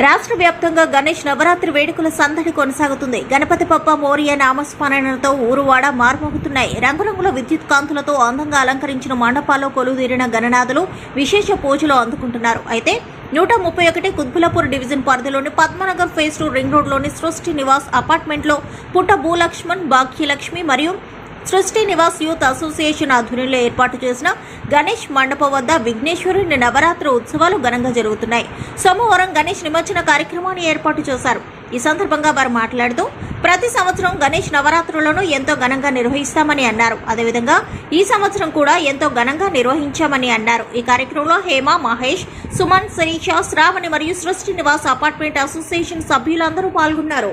రాష్ట్ర వ్యాప్తంగా గణేష్ నవరాత్రి వేడుకల సందడి కొనసాగుతుంది. గణపతి పప్ప మోరియా నామస్మరణలతో ఊరువాడ మారుమోగుతున్నాయి. రంగురంగుల విద్యుత్ కాంతులతో అందంగా అలంకరించిన మండపాల్లో కొలువుదీరిన గణనాథులు విశేష పూజలు అందుకుంటున్నారు. అయితే నూట ముప్పై ఒకటి కుత్బులాపూర్ డివిజన్ పరిధిలోని పద్మనగర్ ఫేజ్ టూ రింగ్ రోడ్లోని సృష్టి నివాస్ అపార్ట్మెంట్లో పుట్ట భూలక్ష్మణ్ భాగ్యలక్ష్మి మరియు సృష్టి నివాస్ యూత్ అసోసియేషన్ ఆధ్వర్యంలో ఏర్పాటు చేసిన గణేష్ మండపం వద్ద విఘ్నేశ్వరుని నవరాత్రి ఉత్సవాలు ఘనంగా జరుగుతున్నాయి. సోమవారం గణేష్ నిమజ్జన కార్యక్రమాన్ని ఏర్పాటు చేశారు. ఈ సందర్భంగా వారు మాట్లాడుతూ ప్రతి సంవత్సరం గణేష్ నవరాత్రులను ఎంతో ఘనంగా నిర్వహిస్తామని అన్నారు. అదేవిధంగా ఈ సంవత్సరం కూడా ఎంతో ఘనంగా నిర్వహించామని అన్నారు. ఈ కార్యక్రమంలో హేమ మహేష్ సుమన్ శిరీష శ్రావణి మరియు సృష్టి నివాస్ అపార్ట్మెంట్ అసోసియేషన్ సభ్యులందరూ పాల్గొన్నారు.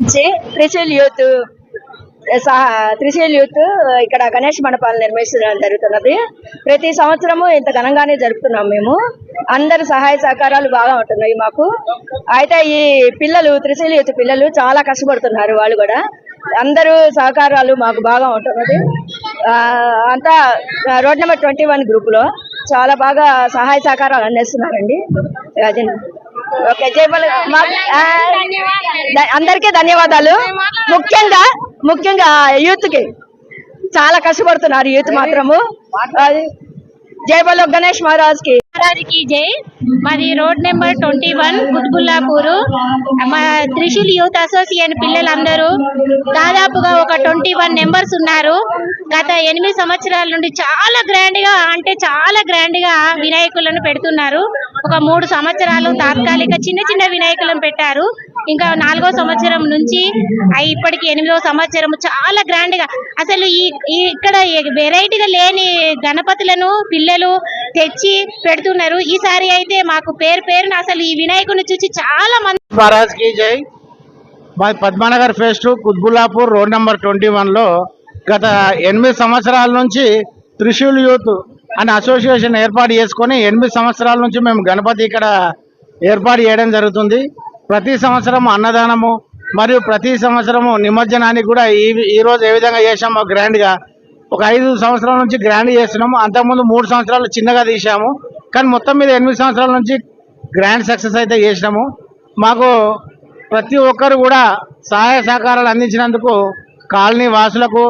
నుంచి త్రిశూల్ యూత్. సహా త్రిశూల్ యూత్ ఇక్కడ గణేష్ మండపాలు నిర్మించడం జరుగుతున్నది. ప్రతి సంవత్సరము ఇంత ఘనంగానే జరుపుతున్నాం మేము. అందరి సహాయ సహకారాలు బాగా ఉంటున్నాయి మాకు. అయితే ఈ పిల్లలు త్రిశూల్ యూత్ పిల్లలు చాలా కష్టపడుతున్నారు వాళ్ళు కూడా. అందరూ సహకారాలు మాకు బాగా ఉంటున్నది. అంతా రోడ్ నెంబర్ ట్వంటీ వన్ గ్రూప్లో చాలా బాగా సహాయ సహకారాలు అందిస్తున్నారండి. అది ఓకే అందరికీ ధన్యవాదాలు. ముఖ్యంగా ముఖ్యంగా యూత్కి చాలా కష్టపడుతున్నారు యూత్ మాత్రము. జయబలో గణేష్ మహారాజ్కి మహారాజ్కి. జై. మాది road number twenty one Quthbullapur మా త్రిశూల్ యూత్ అసోసియేషన్ పిల్లలందరూ దాదాపుగా ఒక ట్వంటీ వన్ నెంబర్స్ ఉన్నారు. గత ఎనిమిది సంవత్సరాల నుండి చాలా గ్రాండ్గా అంటే చాలా గ్రాండ్గా వినాయకులను పెడుతున్నారు. ఒక మూడు సంవత్సరాలు తాత్కాలిక చిన్న చిన్న వినాయకులను పెట్టారు. ఇంకా నాలుగో సంవత్సరం నుంచి ఇప్పటికి ఎనిమిదో సంవత్సరం చాలా గ్రాండ్గా అసలు ఈ ఇక్కడ వెరైటీగా లేని గణపతులను పిల్లలు తెచ్చి పెడుతున్నారు. ఈసారి అయితే మాకు పేరు పేరున అసలు ఈ వినాయకుని చూసి చాలా మంది మహారాజ్కి జై. Padmanagar phase two Quthbullapur road number twenty వన్లో గత ఎనిమిది సంవత్సరాల నుంచి త్రిశూల్ యూత్ అని అసోసియేషన్ ఏర్పాటు చేసుకొని ఎనిమిది సంవత్సరాల నుంచి మేము గణపతి ఇక్కడ ఏర్పాటు చేయడం జరుగుతుంది. ప్రతి సంవత్సరం అన్నదానము మరియు ప్రతి సంవత్సరము నిమజ్జనానికి కూడా ఈ ఈరోజు ఏ విధంగా చేసామో గ్రాండ్గా ఒక ఐదు సంవత్సరాల నుంచి గ్రాండ్ చేస్తున్నాము. అంతకుముందు మూడు సంవత్సరాలు చిన్నగా తీసాము కానీ మొత్తం మీద ఎనిమిది సంవత్సరాల నుంచి గ్రాండ్ సక్సెస్ అయితే చేసినాము. మాకు ప్రతి ఒక్కరు కూడా సహాయ సహకారాలు అందించినందుకు కాలనీ వాసులకు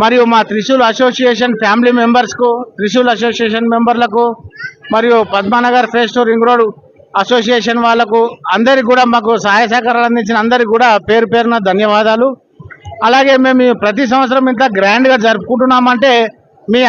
మరియు మా త్రిశూల్ అసోసియేషన్ ఫ్యామిలీ మెంబర్స్కు త్రిశూల్ అసోసియేషన్ మెంబర్లకు మరియు Padmanagar phase two ring road association వాళ్ళకు అందరికి కూడా మాకు సహాయ సహకారాలు అందించిన అందరికి కూడా పేరు పేరున ధన్యవాదాలు. అలాగే మేము ప్రతి సంవత్సరం ఇంత గ్రాండ్గా జరుపుకుంటున్నామంటే మీ